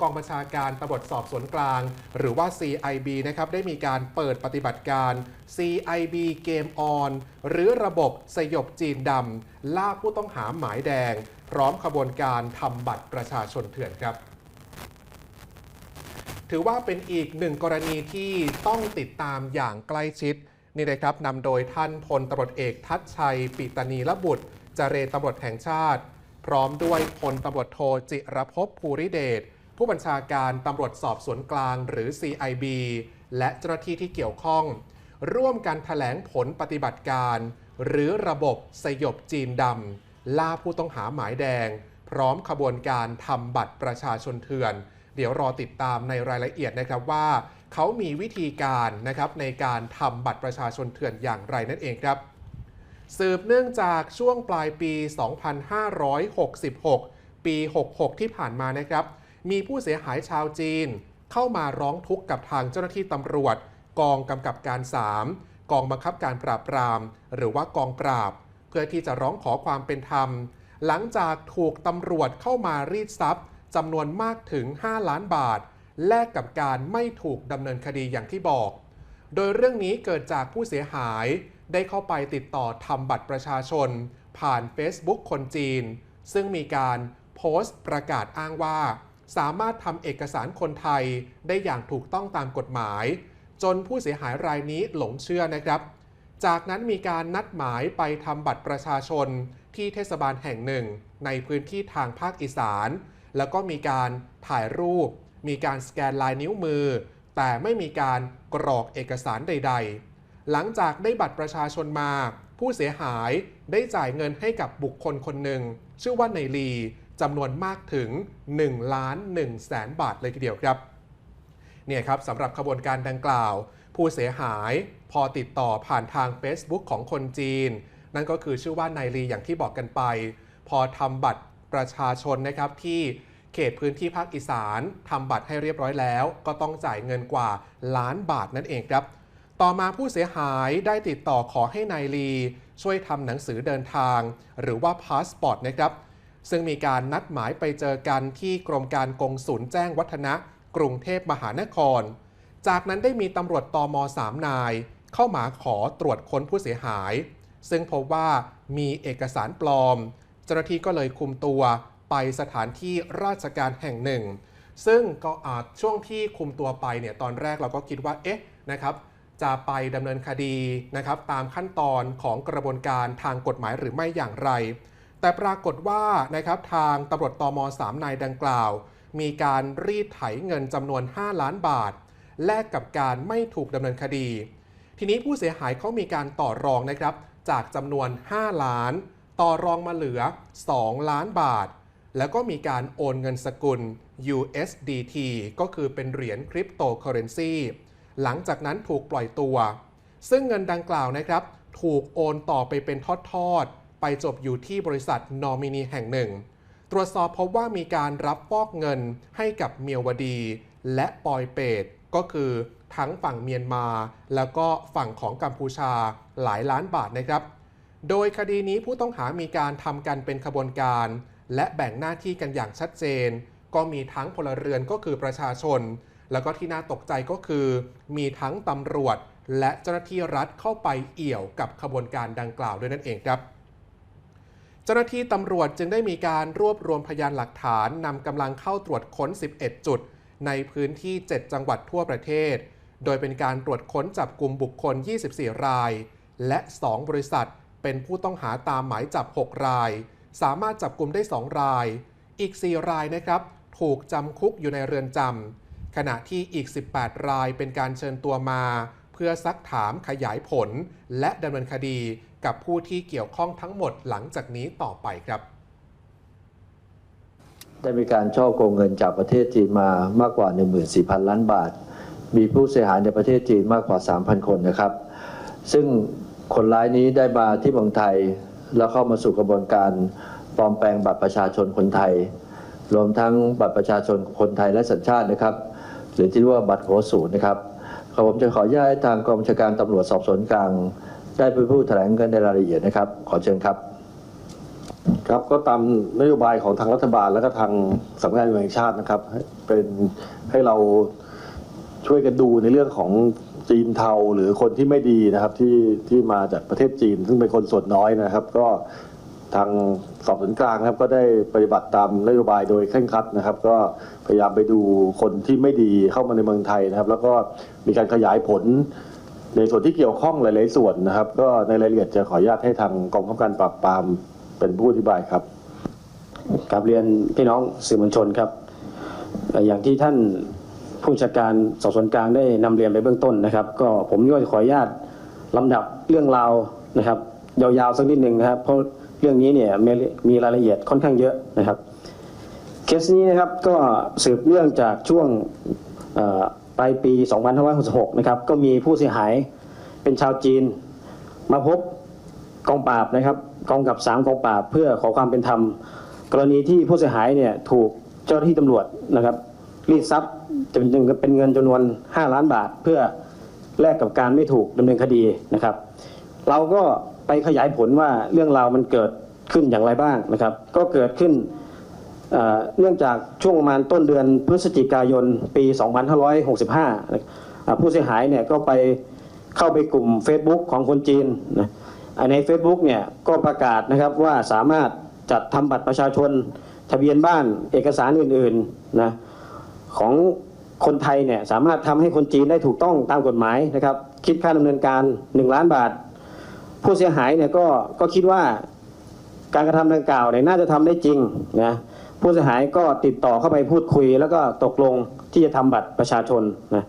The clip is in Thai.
กองบัญชาการตำรวจสอบสวนกลาง หรือว่า CIB นะครับได้มีการเปิดปฏิบัติการ CIB Game On หรือระบบสยบจีนดำล่าผู้ต้องหาหมายแดง พร้อมขบวนการทำบัตรประชาชนเถื่อนครับถือว่าเป็นอีกหนึ่งกรณีที่ต้องติดตามอย่างใกล้ชิดนี่เลยครับนำโดยท่านพลตำรวจเอกทัชชัย ปิตนีละบุตรจเรตำรวจแห่งชาติ พร้อมด้วยพลตำรวจโทจิรภพภูริเดช ผู้บัญชาการตำรวจสอบสวนกลางหรือ CIB และเจ้าหน้าที่ที่เกี่ยวข้อง ร่วมกันแถลงผลปฏิบัติการ หรือระบบสยบจีนดำล่าผู้ต้องหาหมายแดง พร้อมขบวนการทำบัตรประชาชนเถื่อน เดี๋ยวรอติดตามในรายละเอียดนะครับว่า เขามีวิธีการนะครับในการทำบัตรประชาชนเถื่อนอย่างไรนั่นเองครับ สืบเนื่องจากช่วงปลายปี 2566 ปี 66 ที่ผ่านมานะครับ มีผู้เสียหายชาวจีน เข้ามาร้องทุกข์กับทางเจ้าหน้าที่ตำรวจ กองกำกับการ 3 กองบังคับการปราบปราม หรือว่ากองปราบ เพื่อที่จะร้องขอความเป็นธรรม หลังจากถูกตำรวจเข้ามารีดทรัพย์จำนวนมากถึง 5 ล้านบาท แลกกับการไม่ถูกดำเนินคดีอย่างที่บอก โดยเรื่องนี้เกิดจากผู้เสียหายได้เข้าไปติดต่อทำบัตรประชาชน ผ่าน Facebook คนจีน ซึ่งมีการโพสต์ประกาศอ้างว่า สามารถทำเอกสารคนไทยได้อย่างถูกต้องตามกฎหมาย จนผู้เสียหายรายนี้หลงเชื่อนะครับ จากนั้นมีการนัดหมายไปทำบัตรประชาชนที่เทศบาลแห่งหนึ่ง ในพื้นที่ทางภาคอีสาน แล้วก็มีการถ่ายรูป มีการสแกนลายนิ้วมือ แต่ไม่มีการกรอกเอกสารใด ๆ หลังจากได้บัตรประชาชนมา ผู้เสียหายได้จ่ายเงินให้กับบุคคลคนหนึ่งชื่อว่าในลี จำนวนมากถึง1ล้าน1แสนบาทเลยทีเดียวครับเนี่ยครับสำหรับขบวนการดังกล่าว ผู้เสียหายพอติดต่อผ่านทาง Facebook ของคนจีน นั่นก็คือชื่อว่านายลีอย่างที่บอกกันไป พอทำบัตรประชาชนนะครับที่เขตพื้นที่ภาคอีสานทำบัตรให้เรียบร้อยแล้ว ก็ต้องจ่ายเงินกว่าล้านบาทนั่นเองครับ ต่อมาผู้เสียหายได้ติดต่อขอให้นายลี ช่วยทำหนังสือเดินทาง หรือว่าพาสปอร์ตนะครับ ซึ่งมีการนัดหมายไปเจอกันที่กรมการกงสุลแจ้งวัฒนะ กรุงเทพมหานคร จากนั้นได้มีตำรวจตอม3นาย เข้ามาขอตรวจค้นผู้เสียหาย ซึ่งพบว่ามีเอกสารปลอม เจ้าหน้าที่ก็เลยคุมตัวไปสถานที่ราชการแห่งหนึ่ง ซึ่งก็อาจช่วงที่คุมตัวไปเนี่ยตอนแรกเราก็คิดว่าเอ๊ะนะครับจะไปดำเนินคดีนะครับตามขั้นตอนของกระบวนการทางกฎหมายหรือไม่อย่างไร แต่ปรากฏว่านะครับทางตำรวจตม3นายดังกล่าว มีการรีดไถเงินจำนวน 5 ล้านบาท แลกกับการไม่ถูกดำเนินคดี ทีนี้ผู้เสียหายเขามีการต่อรองนะครับ จากจำนวน 5 ล้าน ต่อรองมาเหลือ 2 ล้านบาท แล้วก็มีการโอนเงินสกุล USDT ก็คือเป็นเหรียญคริปโตเคอเรนซีหลังจากนั้นถูกปล่อยตัว ซึ่งเงินดังกล่าวนะครับ ถูกโอนต่อไปเป็นทอดๆ ไปจบอยู่ที่บริษัทนอมินีแห่งหนึ่ง ตรวจสอบพบว่ามีการรับฟอกเงินให้กับเมียวดี และปอยเปตก็คือทั้งฝั่งเมียนมา แล้วก็ฝั่งของกัมพูชาหลายล้านบาทนะครับ โดยคดีนี้ผู้ต้องหามีการทำกันเป็นขบวนการ และแบ่งหน้าที่กันอย่างชัดเจน ก็มีทั้งพลเรือนก็คือประชาชน แล้วก็ที่น่าตกใจก็คือ มีทั้งตำรวจและเจ้าหน้าที่รัฐเข้าไปเอี่ยวกับขบวนการดังกล่าวด้วยนั่นเองครับ จ้าหน้าที่ตำรวจจึงได้มีการรวบรวมพยานหลักฐานนำกำลังเข้าตรวจค้น 11 จุด ในพื้นที่ 7 จังหวัดทั่วประเทศ โดยเป็นการตรวจค้นจับกลุ่มบุคคล 24 ราย และ 2 บริษัท เป็นผู้ต้องหาตามหมายจับ 6 ราย สามารถจับกลุ่มได้ 2 ราย อีก 4 รายนะครับ ถูกจำคุกอยู่ในเรือนจำขณะที่อีก 18 รายเป็นการเชิญตัวมา พื่อซักถามขยายผล และดำเนินคดีกับผู้ที่เกี่ยวข้องทั้งหมดหลังจากนี้ต่อไปครับ ได้มีการช่อโกงเงินจากประเทศจีนมามากกว่า 14,000 ล้านบาท มีผู้เสียหายในประเทศจีนมากกว่า 3,000 คนนะครับ ซึ่งคนร้ายนี้ได้มาที่เมืองไทย แล้วเข้ามาสู่กระบวนการปลอมแปลงบัตรประชาชนคนไทย รวมทั้งบัตรประชาชนคนไทยและสัญชาตินะครับ หรือที่เรียกว่าบัตรหัวศูนนะครับ ขอผมจะขออนุญาตให้ทางกองบัญชาการตำรวจสอบสวนกลางได้ไปพูดแถลงกันในรายละเอียดนะครับ ขอเชิญครับ ครับก็ตามนโยบายของทางรัฐบาลและก็ทางสำนักงานแห่งชาตินะครับ เป็นให้เราช่วยกันดูในเรื่องของจีนเทาหรือคนที่ไม่ดีนะครับที่ที่มาจากประเทศจีน ซึ่งเป็นคนส่วนน้อยนะครับ ก็ ทางสอบสวนกลางครับก็ได้ปฏิบัติตามนโยบายโดยเคร่งครัดนะครับ ก็พยายามไปดูคนที่ไม่ดีเข้ามาในเมืองไทยนะครับ แล้วก็มีการขยายผล ในส่วนที่เกี่ยวข้องหลาย ๆ ส่วนนะครับ ก็ในรายละเอียดจะขออนุญาตให้ทางกองกำกับการปราบปรามเป็นผู้อธิบายครับกราบเรียนพี่น้องสื่อมวลชนครับ อย่างที่ท่านผู้บัญชาการสอบสวนกลางได้นำเรียนไปเบื้องต้นนะครับ ก็ผมก็จะขออนุญาตลำดับเรื่องราวนะครับ ยาวๆสักนิดหนึ่งนะครับเพราะ เรื่องนี้เนี่ยมีมีรายละเอียดค่อนข้างเยอะนะครับ เคสนี้นะครับก็สืบเรื่องจากช่วงเอ่อปลายปี 2566 นะครับ ก็มีผู้เสียหายเป็นชาวจีน มาพบกองปราบนะครับกองกับสามกองปราบเพื่อขอความเป็นธรรม กรณีที่ผู้เสียหายเนี่ยถูกเจ้าหน้าที่ตำรวจนะครับรีดทรัพย์จะเป็นเป็นเงินจำนวน 5 ล้านบาท เพื่อแลกกับการไม่ถูกดำเนินคดีนะครับ เราก็ ไปขยายผลว่าเรื่องราวมันเกิดขึ้นอย่างไรบ้างนะครับ ก็เกิดขึ้นเนื่องจากช่วงประมาณต้นเดือนพฤศจิกายนปี 2565 ผู้เสียหายเนี่ยก็ไปเข้าไปกลุ่ม Facebook ของคนจีนนะใน Facebook เนี่ยก็ประกาศนะครับว่าสามารถจัดทำบัตรประชาชน ทะเบียนบ้านเอกสารอื่นๆนะของคนไทยเนี่ยสามารถทำให้คนจีนได้ถูกต้องตามกฎหมายนะครับ คิดค่าดำเนินการ 1 ล้านบาท ผู้เสียหายเนี่ยก็ก็คิดว่าการกระทำดังกล่าวเนี่ยน่าจะทำได้จริงนะผู้เสียหายก็ติดต่อเข้าไปพูดคุย แล้วก็ตกลงที่จะทำบัตรประชาชนนะ